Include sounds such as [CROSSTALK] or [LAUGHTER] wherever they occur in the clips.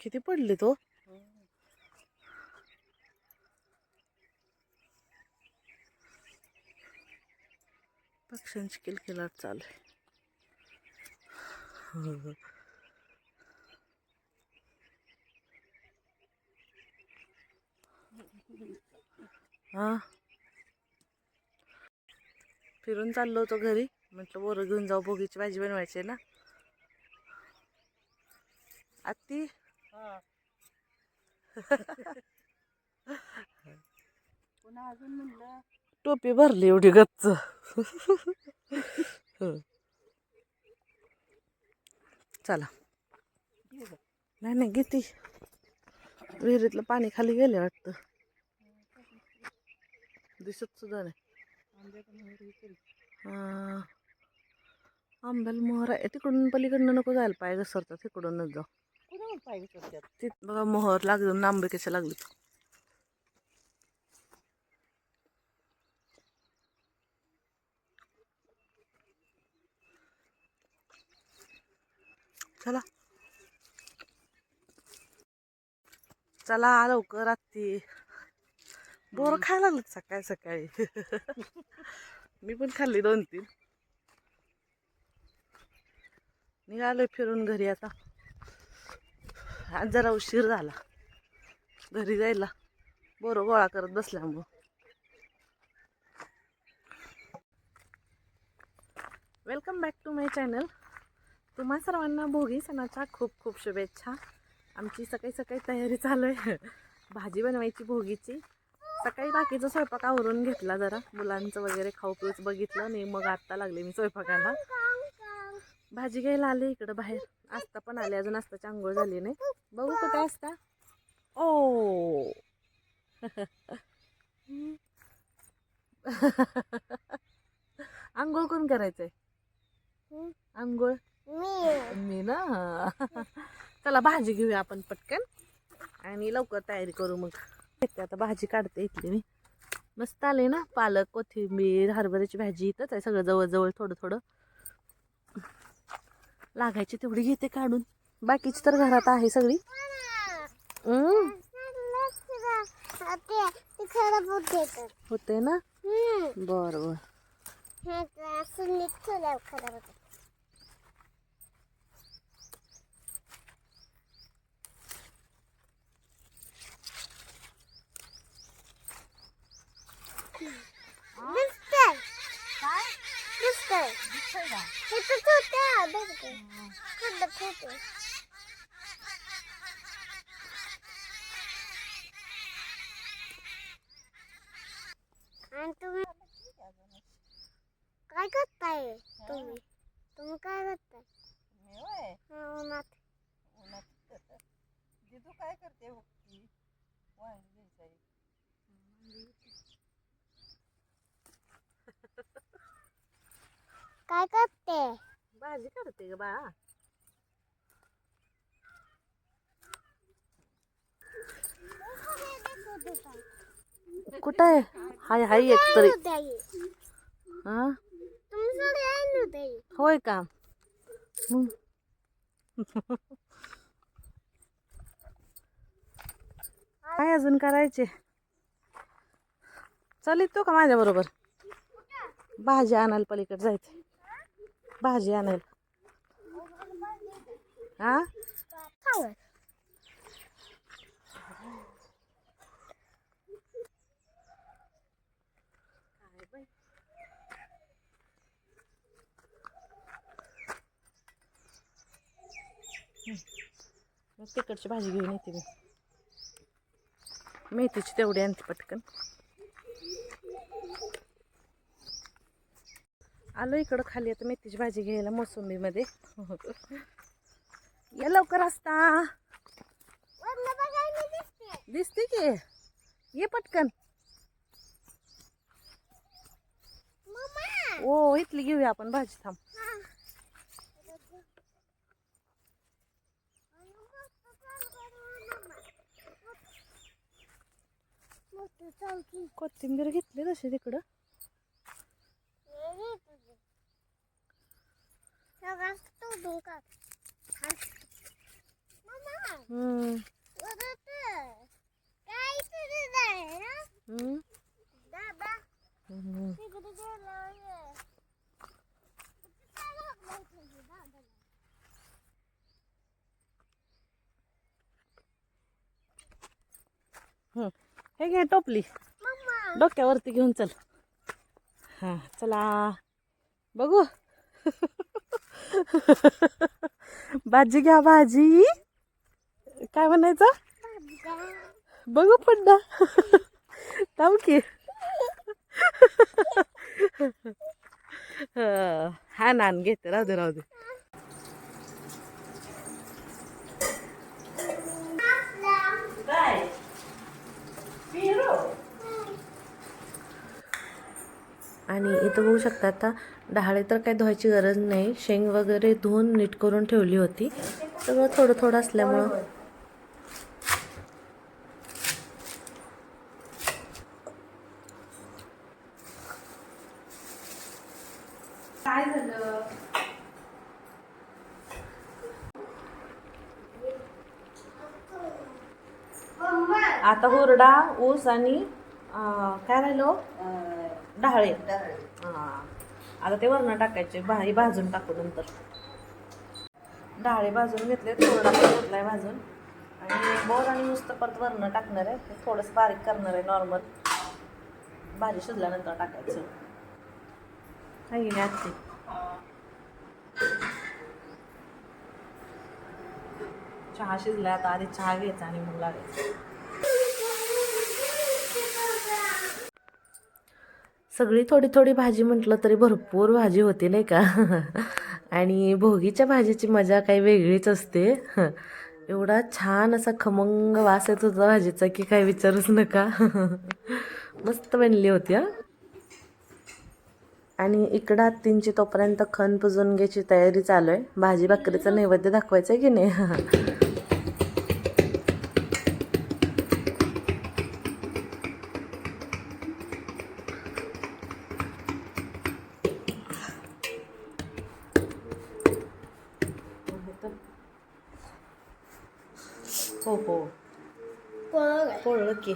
किती पडले तो? पक्ष्यांची किलकिलाट चालू आहे. हा. फिरून चाललो होतो घरी. म्हटलं बोरं घेऊन जाऊ भोगीची भाजी बनवायची आहे ना. आत्ती? पुन्हा अजून म्हणलं टोपी भरली एवढी गच्च. चला. नाही नाही घेते. विहिरीतलं पाणी खाली गेले वाटतं. दिसत सुद्धा नाही. मोहर आंब्याला मोहर आहे. तिकडून पलीकडनं नको जायला पाय घसरतात तिकडूनच जाऊ. तिथ बघा मोहर लागून आंबे कसे लागले चला. चला लवकर आत्ती. बोर खायला लागलं सकाळी सकाळी. [LAUGHS] मी पण खाल्ली दोन तीन निघालोय फिरून घरी आता. आज जरा उशीर झाला. घरी जायला. बोरं गोळा करत बसल्यामुळं. Welcome back to my channel तुम्हा सर्वांना भोगी सणाच्या खूप खूप शुभेच्छा. आमची सकाळी सकाळी तयारी चालू आहे. भाजी बनवायची भोगीची. सकाळी बाकीचा स्वयंपाक आवरून घेतला जरा. मुलांचं वगैरे खाऊ पिऊच बघितलं नाही मग आत्ता लागले मी स्वयंपाकाला. भाजी घ्यायला आले इकडं बाहेर. आस्ता पण आले अजून आस्ताची आंघोळ झाली नाही. बघू कुठे असता ओ. [LAUGHS] आंघोळ कोण करायचंय? आंघोळ? मी ना? [LAUGHS] चला भाजी घेऊया आपण पटकन. आणि लवकर तयारी करू मग. आता भाजी काढते इथली मी. मस्त आले ना पालक कोथिंबीर हरभऱ्याची भाजी इथंच आहे सगळं जवळजवळ थोडं थोडं. लागायची तेवढी घेते काढून. बाकीची तर घरात आहे सगळी. होते ना? बर बर. Mister. Mister. दिसतंय दिसतंय हे तर छोटे बघते खड्डा छोटे आणि तुम्ही काय करताय तुम्ही तुम्ही काय करताय मी होय हा, उन्हात उन्हात जिजू काय करते बघती वांगी घ्यायचंय काय करते? भाजी काढते ग बाळा. कुठं आहे? हाय हाय एक तरी. हा? होय का. काय अजून करायचे? चल येतो का माझ्या बरोबर? भाजी आणायला पलीकडे जायचं. भाजी आणायला. हा? मग तिकडची भाजी घेऊन येते मी. मेथीची तेवढी आणते पटकन. आलो इकडं खाली आता मेथीची भाजी घ्यायला मोसंबीमध्ये. या लवकर असता. दिसते. की? ये पटकन. ओ इथली घेऊया आपण भाजी थांब. कोथिंबीर घेतली तशी तिकडं. हे घे टोपली. डोक्यावरती घेऊन चल. हा चला. बघू. [LAUGHS] [LAUGHS] भाजी घ्या भाजी. काय म्हणायचं? बघू पड्डा [LAUGHS] थांब की. [LAUGHS] हा नान घेते. राहू दे राहू दे. आणि इथं बघू शकता आता डहाळे तर काही धुवायची गरज नाही. शेंग वगैरे धुवून नीट करून ठेवली होती. सगळं थोडं थोडं असल्यामुळं. काय झालं? आता हुरडा ऊस आणि काय राहिलो? डहाळे हां. आता ते वरण टाकायचे भाजी भाजून टाकू नंतर. डाळे भाजून घेतले थोडा घेतलाय भाजून. आणि बोर आणि नुसतं परत वरण टाकणार आहे. ते थोडंसं बारीक करणार आहे नॉर्मल भाजी शिजल्यानंतर टाकायचं. आहे की नाही? चहा शिजलाय आता आधी चहा घ्यायचा आणि मग लागायचं सगळी थोडी थोडी भाजी म्हटलं तरी भरपूर भाजी होती नाही का? [LAUGHS] आणि भोगीच्या भाजीची मजा काही वेगळीच असते. [LAUGHS] एवढा छान असा खमंग वास येत होता भाजीचा की काही विचारूच नका. [LAUGHS] मस्त बनली होती हा. आणि इकडं आत्तींची तोपर्यंत खण पुजून घ्यायची तयारी चालू आहे. भाजी भाकरीचं नैवेद्य दाखवायचं आहे की नाही? हो हो की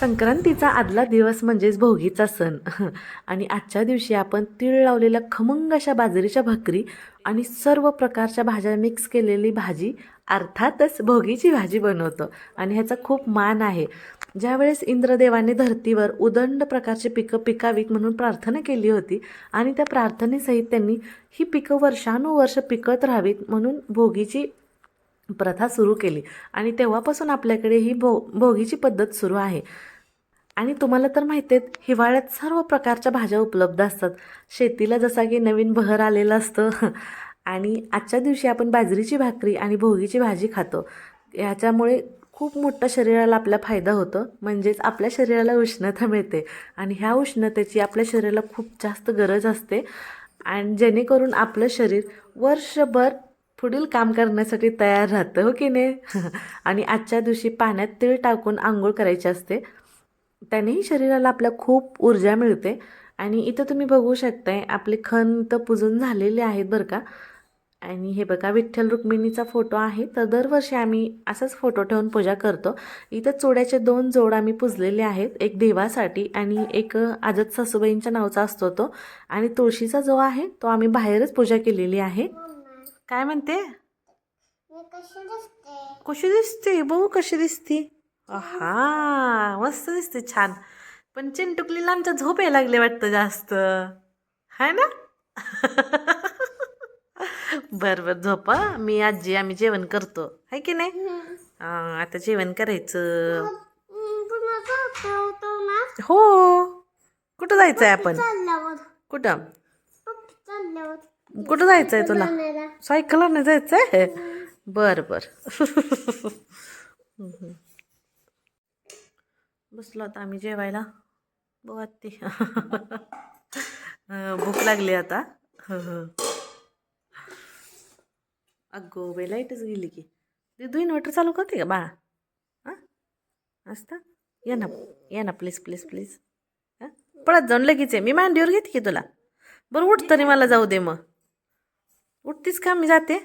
संक्रांतीचा आदला दिवस म्हणजेच भोगीचा सण. [LAUGHS] आणि आजच्या दिवशी आपण तीळ लावलेल्या खमंग अशा बाजरीच्या भाकरी आणि सर्व प्रकारच्या भाज्या मिक्स केलेली भाजी अर्थातच भोगीची भाजी बनवतो. आणि ह्याचा खूप मान आहे. ज्यावेळेस इंद्रदेवाने धर्तीवर उदंड प्रकारचे पिकं पिकावीत म्हणून प्रार्थना केली होती आणि त्या प्रार्थनेसहित त्यांनी ही पिकं वर्षानुवर्ष पिकत राहावीत म्हणून भोगीची प्रथा सुरू केली. आणि तेव्हापासून आपल्याकडे ही भो भोगीची पद्धत सुरू आहे. आणि तुम्हाला तर माहिती आहेत हिवाळ्यात सर्व प्रकारच्या भाज्या उपलब्ध असतात. शेतीला जसा की नवीन बहर आलेलं असतं. आणि आजच्या दिवशी आपण बाजरीची भाकरी आणि भोगीची भाजी खातो. याच्यामुळे खूप मोठा शरीराला आपला फायदा होतो. म्हणजेच आपल्या शरीराला उष्णता मिळते. आणि ह्या उष्णतेची आपल्या शरीराला खूप जास्त गरज असते. आणि जेणेकरून आपलं शरीर वर्षभर पुढील काम करण्यासाठी तयार राहतं हो की नाही? [LAUGHS] आणि आजच्या दिवशी पाण्यात तीळ टाकून आंघोळ करायची असते. त्यानेही शरीराला आपल्या खूप ऊर्जा मिळते. आणि इथं तुम्ही बघू शकताय आपले खण तर पुजून झालेले आहेत बरं का. आणि हे बघा विठ्ठल रुक्मिणीचा फोटो आहे. तर दरवर्षी आम्ही असाच फोटो ठेवून पूजा करतो. इथं चोड्याचे दोन जोड आम्ही पुजलेले आहेत. एक देवासाठी आणि एक आजत सासूबाईंच्या नावचा असतो तो. आणि तुळशीचा जो आहे तो आम्ही बाहेरच पूजा केलेली आहे. काय म्हणते? कशी दिसते? बघू कशी दिसते. हा मस्त दिसते छान. पण चिंटुकलीला आमच्या झोप यायला लागले वाटतं जास्त. हाय ना? [LAUGHS] बरं बरं. झोपा मी आजी आम्ही जेवण करतो. हाय की नाही? आता जेवण करायचं. हो. कुठं जायचंय आपण? कुठं? कुठं जायचंय तुला. सायकलवर नाही जायचंय? बर बर. बसलो आता आम्ही जेवायला. बघा ती [LAUGHS] भूक लागली आता. अगो बाई लाईटच गेली की. दिदू इन्व्हर्टर चालू करते का बाळा? हां? असता? या ना या ना प्लीज प्लीज प्लीज हां? पळत जाऊन लगेच आहे मी मांडीवर घेते की तुला? बरं उठ तरी मला जाऊ दे मग. उठतीस का? मी जाते.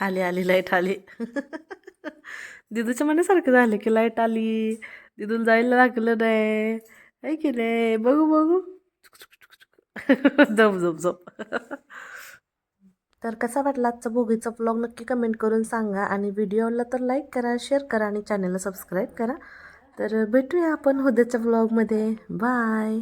आली आली लाइट आली. [LAUGHS] दिदूच्या मनासारखं झालं की लाइट आली. दिदूला जायला लागलं नाही. आहे की नाही? बघू बघू. [LAUGHS] झोप झोप झोप. [LAUGHS] तर कसा वाटला आजचा भोगीचा ब्लॉग नक्की कमेंट करून सांगा आणि व्हिडिओला तर लाईक करा शेअर करा आणि चॅनलला सबस्क्राईब करा. तर भेटूया आपण उद्याच्या ब्लॉगमध्ये बाय